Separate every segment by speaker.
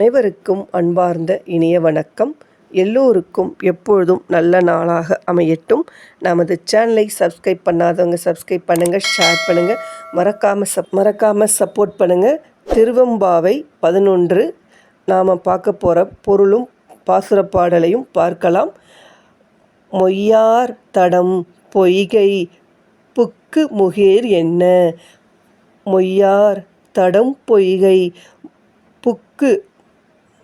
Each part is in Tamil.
Speaker 1: அனைவருக்கும் அன்பார்ந்த இனிய வணக்கம். எல்லோருக்கும் எப்பொழுதும் நல்ல நாளாக அமையட்டும். நமது சேனலை சப்ஸ்கிரைப் பண்ணாதவங்க சப்ஸ்கிரைப் பண்ணுங்கள் ஷேர் பண்ணுங்கள் மறக்காமல் சப் மறக்காமல் சப்போர்ட் பண்ணுங்கள் திருவம்பாவை பதினொன்று நாம் பார்க்க போகிற பொருளும் பாசுர பாடலையும் பார்க்கலாம். மொய்யார் தடம் பொய்கை புக்கு முகேர் என்ன? மொய்யார் தடம் பொய்கை புக்கு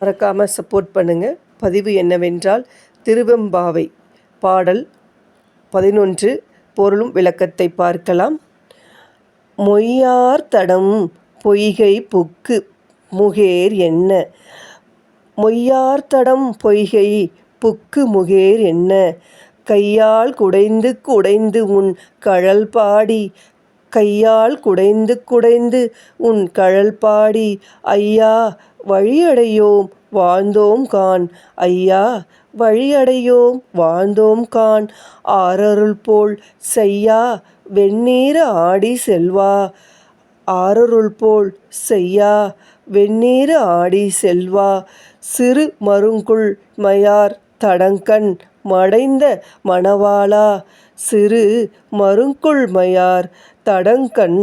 Speaker 1: மறக்காமல் சப்போர்ட் பண்ணுங்கள் பதிவு என்னவென்றால் திருவெம்பாவை பாடல் பதினொன்று பொருளும் விளக்கத்தை பார்க்கலாம். மொய்யார் தடம் பொய்கை புக்கு முகேர் என்ன? மொய்யார் தடம் பொய்கை புக்கு முகேர் என்ன? கையால் குடைந்து குடைந்து உன் கழல் பாடி கையால் குடைந்து குடைந்து உன் கழல் பாடி ஐயா வழியடையோம் வாழ்ந்தோம் கான் ஐயா வழியடையோம் வாழ்ந்தோம் கான் ஆரருள் போல் செய்யா வெந்நீர ஆடி செல்வா. ஆரருள் போல் செய்யா வெந்நீர ஆடி செல்வா. சிறு மருங்குள் மயார் தடங்கண் மடைந்த மணவாளா. சிறு மருங்குள் மயார் தடங்கண்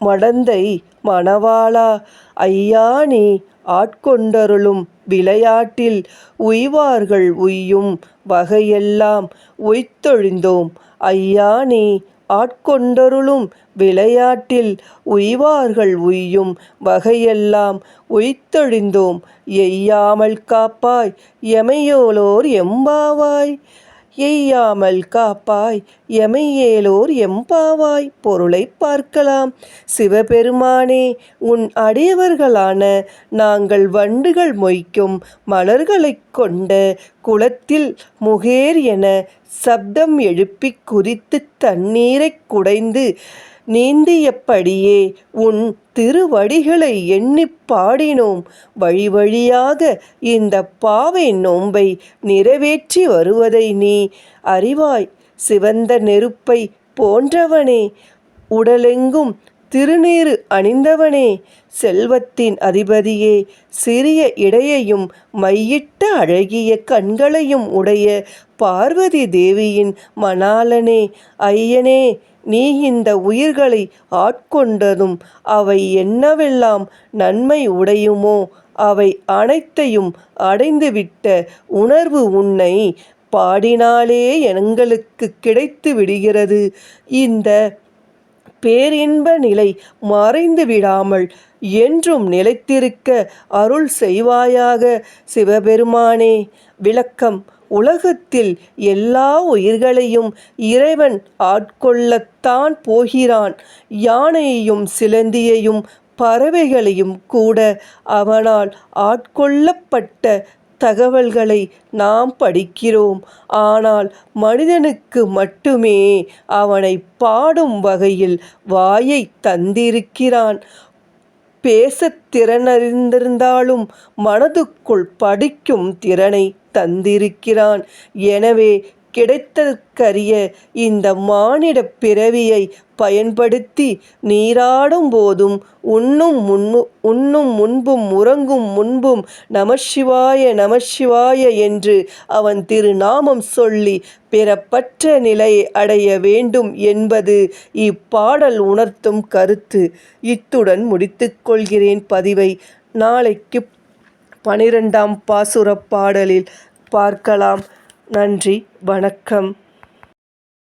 Speaker 1: மடந்தை மணவாளா. ஐயா நீ ஆட்கொண்டருளும் விளையாட்டில் உய்வார்கள் உய்யும் வகையெல்லாம் உய்த்தொழிந்தோம். ஐயா நீ ஆட்கொண்டருளும் விளையாட்டில் உய்வார்கள் உய்யும் வகையெல்லாம் உய்த்தொழிந்தோம். எய்யாமல் காப்பாய் எமையோலோர் எம்பாவாய். எய்யாமல் காப்பாய் எமையேலோர் எம்பாவாய் பொருளை பார்க்கலாம். சிவபெருமானே உன் அடியவர்களான நாங்கள் வண்டுகள் மொய்க்கும் மலர்களைக் கொண்ட குளத்தில் முகேர் என சப்தம் எழுப்பிக் குறித்து தண்ணீரைக் குடைந்து நீந்தியபடியே உன் திருவடிகளை எண்ணிப் பாடினோம். வழி வழியாக இந்த பாவை நோன்பை நிறைவேற்றி வருவதை நீ அறிவாய். சிவந்த நெருப்பை போன்றவனே உடலெங்கும் திருநீறு அணிந்தவனே. செல்வத்தின் அதிபதியே சிறிய இடையையும் மையிட்ட அழகிய கண்களையும் உடைய பார்வதி தேவியின் மணாலனே ஐயனே நீ இந்த உயிர்களை ஆட்கொண்டதும் அவை என்னவெல்லாம் நன்மை உடையுமோ அவை அனைத்தையும் அடைந்துவிட்ட உணர்வு உன்னை பாடினாலே எங்களுக்கு கிடைத்து விடுகிறது. இந்த பேரின்ப நிலை மறைந்து விடாமல் என்றும் நிலைத்திருக்க அருள் செய்வாயாக சிவபெருமானே. விளக்கம். உலகத்தில் எல்லா உயிர்களையும் இறைவன் ஆட்கொள்ளத்தான் போகிறான். யானையையும் சிலந்தியையும் பறவைகளையும் கூட அவனால் ஆட்கொள்ளப்பட்ட தகவல்களை நாம் படிக்கிறோம். ஆனால் மனிதனுக்கு மட்டுமே அவனை பாடும் வகையில் வாயை தந்திருக்கிறான். பேசத் திறனறிந்திருந்தாலும் மனதுக்குள் படிக்கும் திறனை தந்திருக்கிறான். எனவே கிடைத்தற்கரிய இந்த மானிட பிறவியை பயன்படுத்தி நீராடும் போதும் உண்ணும் முன்பு உண்ணும் முன்பும் உறங்கும் முன்பும் நமசிவாய நமசிவாய என்று அவன் திருநாமம் சொல்லி பிறப்பற்ற நிலையை அடைய வேண்டும் என்பது இப்பாடல் உணர்த்தும் கருத்து. இத்துடன் முடித்துக்கொள்கிறேன் பதிவை. நாளைக்கு பனிரெண்டாம் பாசுரப் பாடலில் பார்க்கலாம். நன்றி வணக்கம்.